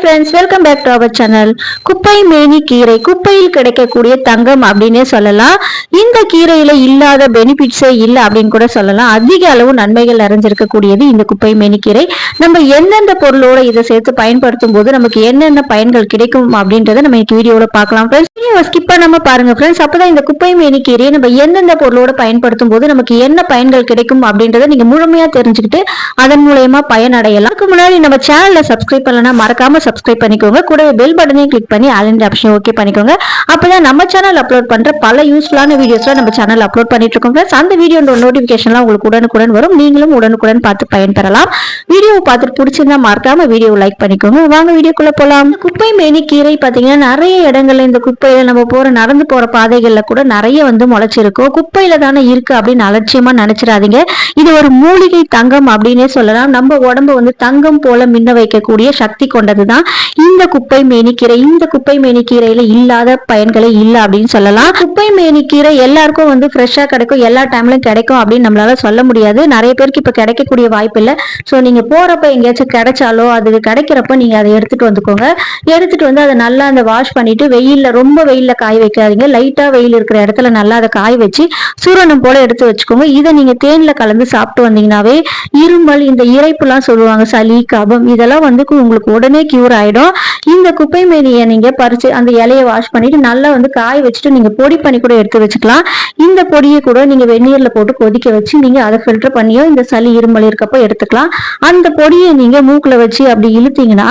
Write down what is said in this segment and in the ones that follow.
Friends welcome back to our channel குப்பை மேனி கீரை குப்பையில் கிடைக்கக்கூடிய தங்கம் அப்படின்னே சொல்லலாம். இந்த கீரையில இல்லாத பெனிஃபிட்ஸே இல்லை அப்படின்னு கூட சொல்லலாம். அதிக அளவு நன்மைகள் நிறைஞ்சிருக்கக்கூடியது இந்த குப்பை மேனி கீரை. நம்ம எந்தெந்த பொருளோட இதை சேர்த்து பயன்படுத்தும் போது நமக்கு என்னென்ன பயன்கள் கிடைக்கும் அப்படின்றத நம்ம இன்னைக்கு வீடியோவில் பார்க்கலாம் ஃப்ரெண்ட்ஸ் வீடியோ ஸ்கிப் பண்ணாம பாருங்க ஃப்ரெண்ட்ஸ் அப்பதான் இந்த குப்பை மேனி கீரையை நம்ம எந்தெந்த பொருளோட பயன்படுத்தும் போது நமக்கு என்ன பயன்கள் கிடைக்கும் அப்படின்றத நீங்க முழுமையா தெரிஞ்சுக்கிட்டு அதன் மூலயமா பயனடையலாம். அதுக்கு முன்னாடி நம்ம சேனல்ல சப்ஸ்கிரைப் பண்ணலன்னா மறக்காம சப்ஸ்கிரைப் பண்ணிக்கோங்க. கூட பெல் பட்டனையும் கிளிக் பண்ணி ஆல் ஆப்ஷன் ஓகே பண்ணிக்கோங்க. அப்பதான் நம்ம சேனல் அப்லோட் பண்ற பல யூஸ்ஃபுல்லான வீடியோஸ்லாம் நம்ம சேனல் அப்லோட் பண்ணிட்டு இருக்கோம் ஃப்ரெண்ட்ஸ் அந்த வீடியோ நோட்டிபிகேஷன்லாம் உங்களுக்கு உடனுக்குடன் வரும். நீங்களும் உடனுக்குடன் பார்த்து பயன்பெறலாம். வீடியோவை பார்த்துட்டு பிடிச்சிருந்தா மறக்காம வீடியோ லைக் பண்ணிக்கோங்க. வாங்க வீடியோக்குள்ள போகலாம் குப்பை மேனி கீரை பார்த்தீங்கன்னா நிறைய இடங்கள்ல இந்த குப்பையில நம்ம போற நடந்து போற பாதைகள்ல கூட நிறைய வந்து முளைச்சிருக்கும். குப்பையில தானே இருக்கு அப்படின்னு அலட்சியமா நினைச்சிடாதீங்க. இது ஒரு மூலிகை தங்கம் அப்படின்னே சொல்லலாம். நம்ம உடம்பு வந்து தங்கம் போல மின்ன வைக்கக்கூடிய சக்தி கொண்டதுதான் இந்த குப்பை மேனிக்கீரை இந்த குப்பை மேனிக்கீரையில இல்லாத பயன்களே இல்லை அப்படின்னு சொல்லலாம். குப்பை மேனிக்கீரை எல்லாருக்கும் வந்து ஃப்ரெஷ்ஷா கிடைக்கும் எல்லா டைம்லயும் கிடைக்கும் அப்படின்னு நம்மளால சொல்ல முடியாது. நிறைய பேருக்கு இப்ப கிடைக்கக்கூடிய வாய்ப்பு இல்லை. ஸோ நீங்க போறப்ப எங்கேயாச்சும் கிடைச்சாலோ அது கிடைக்கிறப்ப நீங்க அதை எடுத்துட்டு வந்துக்கோங்க. எடுத்துட்டு வந்து அதை நல்லா அந்த வாஷ் பண்ணிட்டு வெயில்ல ரொம்ப வெயில்ல காய வைக்காதீங்க. லைட்டா வெயில் இருக்கிற இடத்துல நல்லா அதை காய வச்சு சூரணம் போல எடுத்து வச்சுக்கோங்க. இதை நீங்க தேன்ல கலந்து சாப்பிட்டு வந்தீங்கன்னாவே இருமல் இந்த இறைப்புலாம் சொல்லுவாங்க சளி கபம் இதெல்லாம் வந்து உங்களுக்கு உடனே கியூர் ஆயிடும் இந்த குப்பை மீதியை நீங்க பறிச்சு அந்த இலையை வாஷ் பண்ணிட்டு நல்லா வந்து காய வச்சுட்டு நீங்க பொடி பண்ணி கூட எடுத்து வச்சுக்கலாம். இந்த பொடியை கூட நீங்க வெந்நீர்ல போட்டு கொதிக்க வச்சு நீங்க அதை ஃபில்டர் பண்ணியோ இந்த சளி இருமல் இருக்கப்போ எடுத்துக்கலாம். அந்த பொடியை நீங்க மூக்குல வச்சு அப்படி இழுத்தீங்கன்னா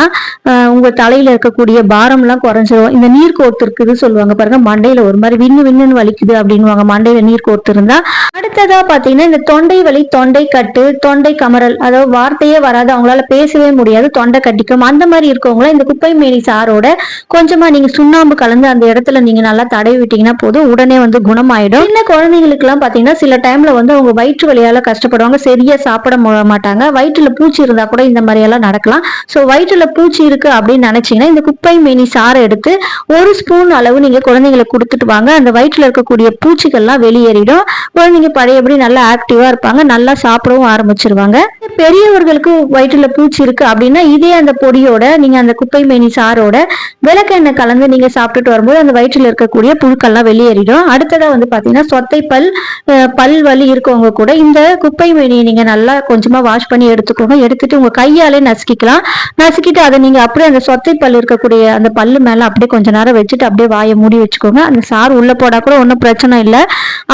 உங்க தலையில இருக்கக்கூடிய பாரம்லாம் குறைஞ்சிரும். இந்த நீர் கோர்த்து இருக்குது சொல்லுவாங்க பாருங்க மண்டையில ஒரு மாதிரி விண்ணு விண்ணுன்னு வலிக்குது அப்படின்னு மண்டையில நீர் கோர்த்து இருந்தா. அடுத்ததா பாத்தீங்கன்னா இந்த தொண்டை வலி தொண்டை கட்டு தொண்டை கமரல் அதாவது வார்த்தையே வராது அவங்களால பேசவே முடியாது தொண்டை கட்டிக்கும். அந்த மாதிரி இருக்கும். இருக்கவங்கள இந்த குப்பை மேனி சாரோட கொஞ்சமா நீங்க சுண்ணாம்பு கலந்து அந்த இடத்துல நீங்க நல்லா தடவி விட்டீங்கன்னா போதும். உடனே வந்து குணமாயிடும். சின்ன குழந்தைங்களுக்கு எல்லாம் பாத்தீங்கன்னா சில டைம்ல வந்து அவங்க வயிற்று வலியால கஷ்டப்படுவாங்க. சரியா சாப்பிட மாட்டாங்க. வயிற்றுல பூச்சி இருந்தா கூட இந்த மாதிரி எல்லாம் நடக்கலாம். சோ வயிற்றுல பூச்சி இருக்கு அப்படின்னு நினைச்சீங்கன்னா இந்த குப்பை மேனி சாறை எடுத்து ஒரு ஸ்பூன் அளவு நீங்க குழந்தைங்களுக்கு கொடுத்துட்டு வாங்க. அந்த வயிற்றுல இருக்கக்கூடிய பூச்சிகள்லாம் வெளியேறிடும். குழந்தைங்க பழையபடி நல்லா ஆக்டிவா இருப்பாங்க. நல்லா சாப்பிடவும் ஆரம்பிச்சிருவாங்க. பெரியவர்களுக்கு வயிற்றுல பூச்சி இருக்கு அப்படின்னா இதே அந்த பொடியோட நீங்க அந்த குப்பை மேனி சாரோட விளக்கெண்ணெய் கலந்து நீங்க சாப்பிட்டுட்டு வரும்போது அந்த வயிற்றில் இருக்கக்கூடிய புழுக்கள்லாம் வெளியேறிடும். அடுத்ததா வந்து பாத்தீங்கன்னா சொத்தை பல் பல் வலி இருக்கவங்க கூட இந்த குப்பை மேனியை நீங்க நல்லா கொஞ்சமா வாஷ் பண்ணி எடுத்துக்கோங்க. எடுத்துட்டு உங்க கையாலே நசுக்கிக்கலாம். நசுக்கிட்டு அதை நீங்க அப்படியே அந்த சொத்தை பல் இருக்கக்கூடிய அந்த பல்லு மேல அப்படியே கொஞ்ச நேரம் வச்சுட்டு அப்படியே வாயை மூடி வச்சுக்கோங்க. அந்த சாறு உள்ள போடா கூட ஒன்றும் பிரச்சனை இல்லை.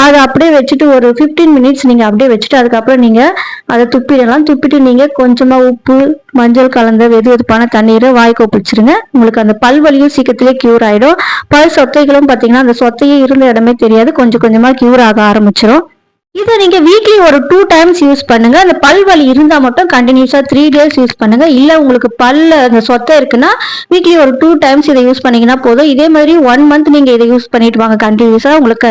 அதை அப்படியே வச்சுட்டு ஒரு 15 மினிட்ஸ் நீங்கள் அப்படியே வச்சுட்டு அதுக்கப்புறம் நீங்கள் அதை துப்பிடலாம். துப்பிட்டு நீங்கள் கொஞ்சமாக உப்பு மஞ்சள் கலந்த வெது வெதுப்பான தண்ணீரை வாய் கொப்பிச்சிருங்க. உங்களுக்கு அந்த பல் வலியும் சீக்கிரத்திலே க்யூர் ஆகிடும் பல் சொத்தைகளும் பார்த்தீங்கன்னா அந்த சொத்தையே இருந்த இடமே தெரியாது. கொஞ்சம் கொஞ்சமாக க்யூர் ஆக ஆரம்பிச்சிடும் இதை நீங்க வீக்லி ஒரு டூ டைம்ஸ் யூஸ் பண்ணுங்க. அந்த பல் வலி இருந்தா மட்டும் கண்டினியூஸா த்ரீ டேஸ் யூஸ் பண்ணுங்க. இல்ல உங்களுக்கு பல்ல அந்த சொத்தை இருக்குன்னா வீக்லி ஒரு டூ டைம்ஸ் இதை யூஸ் பண்ணீங்கன்னா போதும். இதே மாதிரி ஒன் மந்த் நீங்க இதை யூஸ் பண்ணிட்டு வாங்க. கண்டினியூஸா உங்களுக்கு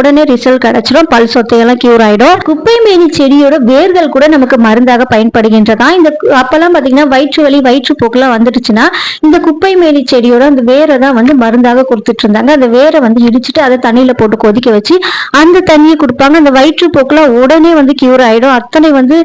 உடனே ரிசல்ட் கிடைச்சிடும் பல் சொத்தையெல்லாம் கியூர் ஆயிடும். குப்பை மேனி செடியோட வேர்கள் கூட நமக்கு மருந்தாக பயன்படுகின்றதா? இந்த அப்போல்லாம் அப்பெல்லாம் பாத்தீங்கன்னா வயிற்று வலி வயிற்றுப்போக்கெல்லாம் வந்துடுச்சுன்னா இந்த குப்பை மேனி செடியோட அந்த வேரை தான் வந்து மருந்தாக கொடுத்துட்டு இருந்தாங்க. அந்த வேரை வந்து இடிச்சிட்டு அதை தண்ணியில போட்டு கொதிக்க வச்சு அந்த தண்ணியை கொடுப்பாங்க. அந்த வயிற்றுப்போக்கில் உடனே வந்து கியூர் ஆகிடும் அத்தனை வந்து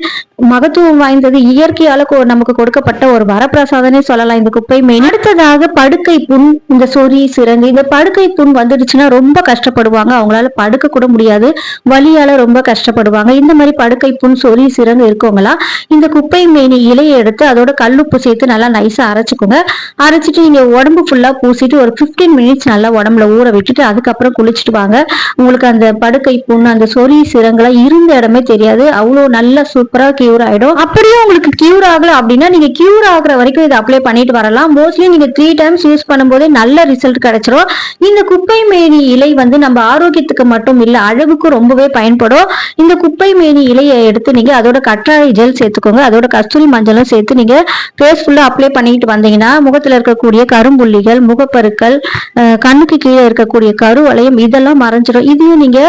மகத்துவம் வாய்ந்தது இயற்கையால கொ- நமக்கு கொடுக்கப்பட்ட ஒரு வரப்பிரசாதனே சொல்லலாம் இந்த குப்பை மீன் அடுத்ததாக படுக்கை புண் இந்த சொறி சிறங்கு இந்த படுக்கை புண் வந்துடுச்சுன்னா ரொம்ப கஷ்டப்படுவாங்க. அவங்களால படுக்க கூட முடியாது. வலியால ரொம்ப கஷ்டப்படுவாங்க. இந்த மாதிரி படுக்கை புண் சொறி சிறங்கு இருக்கவங்களா இந்த குப்பை மேனி இலையை எடுத்து அதோட கல்லுப்பு சேர்த்து நல்லா நைஸா அரைச்சுக்கோங்க. அரைச்சிட்டு நீங்க உடம்பு ஃபுல்லா பூசிட்டு ஒரு 15 மினிட்ஸ் நல்லா உடம்புல ஊற விட்டுட்டு அதுக்கப்புறம் குளிச்சுட்டு வாங்க. உங்களுக்கு அந்த படுக்கை புண் அந்த சொறி சிறங்குலாம் இருந்த இடமே தெரியாது. அவ்வளோ நல்லா சூப்பரா கியூர் ஆயிடும். அப்படியே உங்களுக்கு கியூர் ஆகல அப்படின்னா நீங்க கியூர் ஆகுற வரைக்கும் இதை அப்ளை பண்ணிட்டு வரலாம். மோஸ்ட்லி நீங்க த்ரீ டைம்ஸ் யூஸ் பண்ணும்போதே நல்ல ரிசல்ட் கிடைச்சிரும். இந்த குப்பை மேனி இலை வந்து நம்ம ஆரோக்கியத்துக்கு மட்டும் இல்ல அழகுக்கும் ரொம்பவே பயன்படும். இந்த குப்பை மேனி இலையை எடுத்து நீங்க அதோட கற்றாழை ஜெல் சேர்த்துக்கோங்க. அதோட கஸ்தூரி மஞ்சளும் சேர்த்து நீங்க ஃபேஸ் ஃபுல்லா அப்ளை பண்ணிட்டு வந்தீங்கன்னா முகத்துல இருக்கக்கூடிய கரும்புள்ளிகள் முகப்பருக்கள் கண்ணுக்கு கீழே இருக்கக்கூடிய கருவளையம் இதெல்லாம் மறைஞ்சிடும் இதையும் நீங்க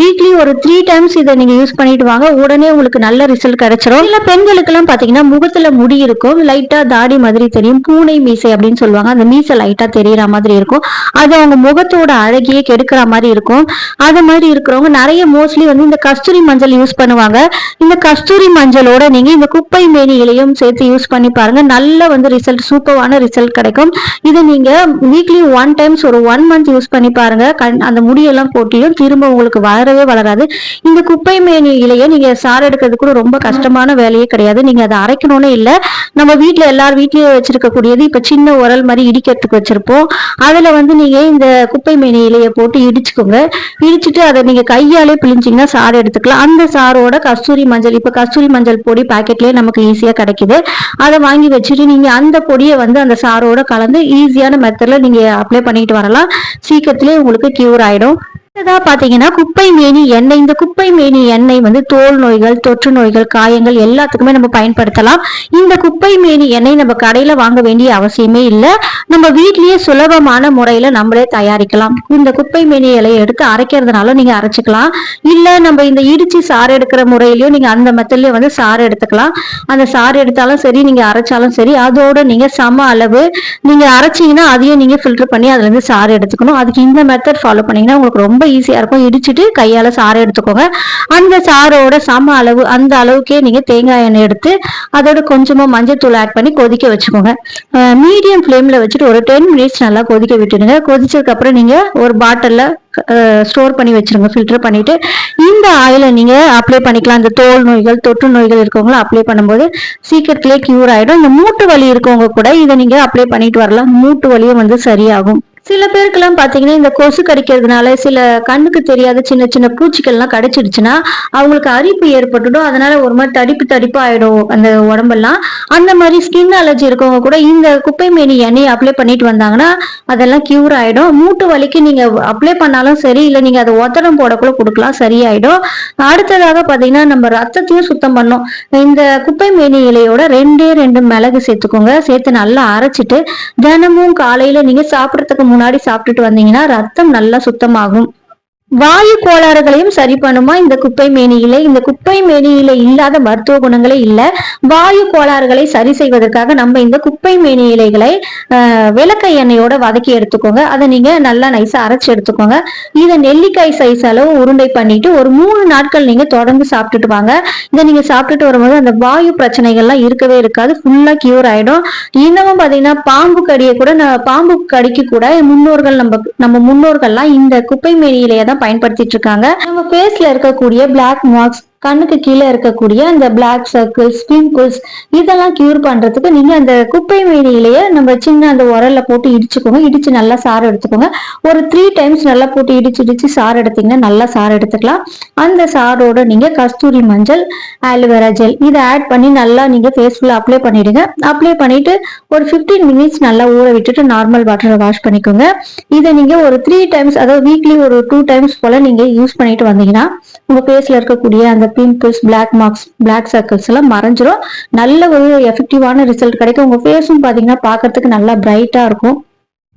வீக்லி ஒரு த்ரீ டைம்ஸ் இதை நீங்க யூஸ் பண்ணிட்டு வாங்க. உடனே உங்களுக்கு நல்ல ரிசல்ட் கிடைச்சிரும். இல்ல பெண்களுக்கு எல்லாம் பாத்தீங்கன்னா முகத்துல முடி இருக்கும். லைட்டா தாடி மாதிரி தெரியும். பூனை மீசை அப்படின்னு சொல்லுவாங்க. அந்த மீசை லைட்டா தெரியற மாதிரி இருக்கும். அது அவங்க முகத்தோட அழகியே கெடுக்கிற மாதிரி இருக்கும். அது மாதிரி இருக்கிறவங்க நிறைய மோஸ்ட்லி வந்து இந்த கஸ்தூரி மஞ்சள் யூஸ் பண்ணுவாங்க. இந்த கஸ்தூரி மஞ்சளோட நீங்க இந்த குப்பை மேனி இலையும் சேர்த்து யூஸ் பண்ணி பாருங்க. நல்ல வந்து ரிசல்ட் சூப்பரான ரிசல்ட் கிடைக்கும். இது நீங்க வீக்லி ஒன் டைம்ஸ் ஒரு ஒன் மந்த் யூஸ் பண்ணி பாருங்க. கண் அந்த முடியெல்லாம் போட்டியும் திரும்ப உங்களுக்கு வளரவே வளராது. இந்த குப்பை மேனி இலையை நீங்க சார் எடுக்கிறது கூட ரொம்ப கஷ்டமான வேலையே கிடையாது. நீங்க அதை அரைக்கணும்னு இல்ல. நம்ம வீட்டில் எல்லார் வீட்லயும் வச்சிருக்கக்கூடியது இப்ப சின்ன உரல் மாதிரி இடிக்கிறதுக்கு வச்சிருப்போம். அதுல வந்து நீங்க இந்த குப்பை மேனி இலையை போட்டு இடிச்சுக்கோங்க. இடிச்சிட்டு அதை நீங்க கையாலே பிழிஞ்சிங்கன்னா சாறு எடுத்துக்கலாம். அந்த சாரோட கஸ்தூரி மஞ்சள் இப்ப கஸ்தூரி மஞ்சள் பொடி பாக்கெட்லயே நமக்கு ஈஸியா கிடைக்குது. அதை வாங்கி வச்சுட்டு நீங்க அந்த பொடியை வந்து அந்த சாரோட கலந்து ஈஸியான மெத்தட்ல நீங்க அப்ளை பண்ணிட்டு வரலாம். சீக்கிரத்திலே உங்களுக்கு கியூர் ஆயிடும். அடுத்ததா பாத்தீங்கன்னா குப்பை மேனி எண்ணெய். இந்த குப்பை மேனி எண்ணெய் வந்து தோல் நோய்கள் தொற்று நோய்கள் காயங்கள் எல்லாத்துக்குமே நம்ம பயன்படுத்தலாம். இந்த குப்பை மேனி எண்ணெய் நம்ம கடையில வாங்க வேண்டிய அவசியமே இல்லை. நம்ம வீட்லயே சுலபமான முறையில நம்மளே தயாரிக்கலாம். இந்த குப்பை மேனி இலையை எடுத்து அரைக்கிறதுனால நீங்க அரைச்சிக்கலாம். இல்ல நம்ம இந்த இடிச்சு சாறு எடுக்கிற முறையிலயும் நீங்க அந்த மெத்தட்லயே வந்து சாறு எடுத்துக்கலாம். அந்த சாறு எடுத்தாலும் சரி நீங்க அரைச்சாலும் சரி அதோட நீங்க சம அளவு நீங்க அரைச்சீங்கன்னா அதையும் நீங்க ஃபில்டர் பண்ணி அதுல இருந்து சாறு எடுத்துக்கணும். அதுக்கு இந்த மெத்தட் ஃபாலோ பண்ணீங்கன்னா உங்களுக்கு ரொம்ப ஈஸியா இருக்கும். இடிச்சிட்டு கையால சாறு எடுத்துக்கோங்க. அந்த சாரோட சம அளவு அந்த அளவுக்கே நீங்க தேங்காய் எண்ணெய் எடுத்து அதோட கொஞ்சமா மஞ்சள் தூள் ஆட் பண்ணி கொதிக்க வச்சுக்கோங்க. மீடியம் ஃப்ளேம்ல வச்சுட்டு ஒரு டென் மினிட்ஸ் நல்லா கொதிக்க விட்டுடுங்க. கொதிச்சதுக்கப்புறம் நீங்கள் ஒரு பாட்டிலில் ஸ்டோர் பண்ணி வச்சிருங்க. ஃபில்டர் பண்ணிட்டு இந்த ஆயிலை நீங்கள் அப்ளை பண்ணிக்கலாம். இந்த தோல் நோய்கள் தொற்று நோய்கள் இருக்கவங்களும் அப்ளை பண்ணும்போது சீக்கிரத்திலே க்யூர் ஆகிடும் இந்த மூட்டு வலி இருக்கவங்க கூட இதை நீங்கள் அப்ளை பண்ணிட்டு வரலாம். மூட்டு வலியும் வந்து சரியாகும். சில பேருக்கெல்லாம் பார்த்தீங்கன்னா இந்த கொசு கடிக்கிறதுனால சில கண்ணுக்கு தெரியாத சின்ன சின்ன பூச்சிகள்லாம் கடிச்சிடுச்சுன்னா அவங்களுக்கு அரிப்பு ஏற்பட்டுடும். அதனால ஒரு மாதிரி தடிப்பு தடிப்பு ஆயிடும் அந்த உடம்பெல்லாம். அந்த மாதிரி ஸ்கின் அலர்ஜி இருக்கவங்க கூட இந்த குப்பை மேனி எண்ணெய் அப்ளை பண்ணிட்டு வந்தாங்கன்னா அதெல்லாம் கியூர் ஆயிடும். மூட்டு வலிக்கு நீங்க அப்ளை பண்ணாலும் சரி இல்லை நீங்க அதை ஒத்தடம் போடக்கூட கொடுக்கலாம் சரியாயிடும். அடுத்ததாக பார்த்தீங்கன்னா நம்ம ரத்தத்தையும் சுத்தம் பண்ணோம். இந்த குப்பை மேனி இலையோட ரெண்டே ரெண்டு மிளகு சேர்த்துக்கோங்க. சேர்த்து நல்லா அரைச்சிட்டு தினமும் காலையில நீங்க சாப்பிட்றதுக்கு முன்னாடி சாப்பிட்டுட்டு வந்தீங்கன்னா ரத்தம் நல்லா சுத்தமாகும். வாயு கோளாறுகளையும் சரி பண்ணுமா? இந்த குப்பை மேனியில. இந்த குப்பை மேனியில இல்லாத மருத்துவ குணங்களே இல்ல. வாயு கோளாறுகளை சரி செய்வதற்காக நம்ம இந்த குப்பை மேனி இலைகளை விளக்க எண்ணெயோட வதக்கி எடுத்துக்கோங்க. அதை நீங்க நல்லா நைஸா அரைச்சு எடுத்துக்கோங்க. இதை நெல்லிக்காய் சைஸ் அளவு உருண்டை பண்ணிட்டு ஒரு மூணு நாட்கள் நீங்க தொடர்ந்து சாப்பிட்டுட்டு வாங்க. இதை நீங்க சாப்பிட்டுட்டு வரும்போது அந்த வாயு பிரச்சனைகள்லாம் இருக்கவே இருக்காது. ஃபுல்லா கியூர் ஆயிடும். இன்னமும் பாத்தீங்கன்னா பாம்பு கடியை கூட பாம்பு கடிக்கு கூட முன்னோர்கள் நம்ம நம்ம முன்னோர்கள்லாம் இந்த குப்பை மேனியிலேயே தான் பயன்படுத்திட்டு இருக்காங்க. நம்ம ஃபேஸ்ல இருக்கக்கூடிய பிளாக் மார்க்ஸ் கண்ணுக்கு கீழே இருக்கக்கூடிய அந்த பிளாக் சர்க்கிள்ஸ் பிம்பிள்ஸ் இதெல்லாம் கியூர் பண்றதுக்கு நீங்க அந்த குப்பை மேனியிலேயே நம்ம சின்ன அந்த உரல்ல போட்டு இடிச்சுக்கோங்க. இடிச்சு நல்லா சாறு எடுத்துக்கோங்க. ஒரு த்ரீ டைம்ஸ் நல்லா போட்டு இடிச்சு இடிச்சு சாறு எடுத்தீங்கன்னா நல்லா சாறு எடுத்துக்கலாம். அந்த சாரோட நீங்க கஸ்தூரி மஞ்சள் ஆலோவேரா ஜெல் இதை ஆட் பண்ணி நல்லா நீங்க ஃபேஸ்ஃபுல்ல அப்ளை பண்ணிடுங்க. அப்ளை பண்ணிட்டு ஒரு ஃபிஃப்டீன் மினிட்ஸ் நல்லா ஊற விட்டுட்டு நார்மல் வாட்டரை வாஷ் பண்ணிக்கோங்க. இதை நீங்க ஒரு த்ரீ டைம்ஸ் அதாவது வீக்லி ஒரு டூ டைம்ஸ் போல நீங்க யூஸ் பண்ணிட்டு வந்தீங்கன்னா உங்க ஃபேஸ்ல இருக்கக்கூடிய அந்த pimples black marks black circles எல்லாம் மறைஞ்சிரும். நல்ல ஒரு எஃபெக்டிவான ரிசல்ட் கிடைக்கும். உங்க ஃபேஸும் பாத்தீங்கன்னா பாக்குறதுக்கு நல்லா பிரைட்டா இருக்கும்.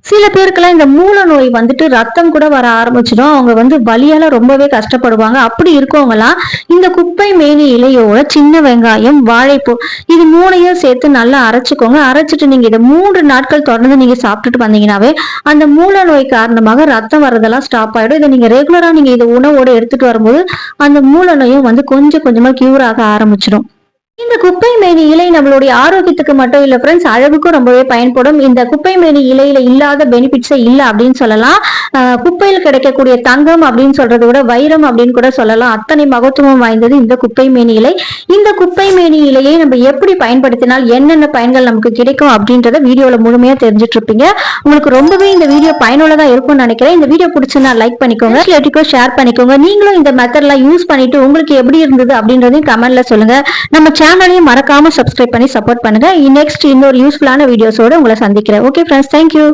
சில பேருக்கெல்லாம் இந்த மூல நோய் வந்துட்டு ரத்தம் கூட வர ஆரம்பிச்சிடும். அவங்க வந்து வலியால ரொம்பவே கஷ்டப்படுவாங்க. அப்படி இருக்கவங்கள்லாம் இந்த குப்பை மேனி இலையோட சின்ன வெங்காயம் வாழைப்பூ இது மூணையும் சேர்த்து நல்லா அரைச்சிக்கோங்க. அரைச்சிட்டு நீங்க இதை மூன்று நாட்கள் தொடர்ந்து நீங்க சாப்பிட்டுட்டு வந்தீங்கன்னாவே அந்த மூல நோய் காரணமாக ரத்தம் வரதெல்லாம் ஸ்டாப் ஆயிடும். இதை நீங்க ரெகுலரா நீங்க இதை உணவோட எடுத்துட்டு வரும்போது அந்த மூல நோயும் வந்து கொஞ்சம் கொஞ்சமா கியூர் ஆக ஆரம்பிச்சிடும். இந்த குப்பை மேனி இலை நம்மளுடைய ஆரோக்கியத்துக்கு மட்டும் இல்ல ஃப்ரெண்ட்ஸ் அழகுக்கும் ரொம்பவே பயன்படும். இந்த குப்பை மேனி இலையில இல்லாத பெனிஃபிட்ஸே இல்ல அப்படின்னு சொல்லலாம். குப்பையில் கிடைக்கக்கூடிய தங்கம் அப்படின்னு சொல்றதை விட வைரம் அப்படின்னு கூட சொல்லலாம். அத்தனை மகத்துவம் வாய்ந்தது இந்த குப்பை மேனி இலை. இந்த குப்பை மேனி இலையை நம்ம எப்படி பயன்படுத்தினால் என்னென்ன பயன்கள் நமக்கு கிடைக்கும் அப்படின்றத வீடியோல முழுமையா தெரிஞ்சுட்டு இருப்பீங்க உங்களுக்கு ரொம்பவே இந்த வீடியோ பயனுள்ளதா இருக்கும்னு நினைக்கிறேன். இந்த வீடியோ பிடிச்சிருந்தா லைக் பண்ணிக்கோங்க. ரிலேட்டிவ்க்கோ ஷேர் பண்ணிக்கோங்க நீங்களும் இந்த மெத்தட்லாம் யூஸ் பண்ணிட்டு உங்களுக்கு எப்படி இருந்தது அப்படின்றதையும் கமெண்ட்ல சொல்லுங்க. நம்ம சேனலையும் மறக்காம சப்ஸ்கிரைப் பண்ணி சப்போர்ட் பண்ணுங்க. நெக்ஸ்ட் இன்னொரு யூஸ்ஃபுல்லான வீடியோஸோட உங்களை சந்திக்கிறேன். Okay friends thank you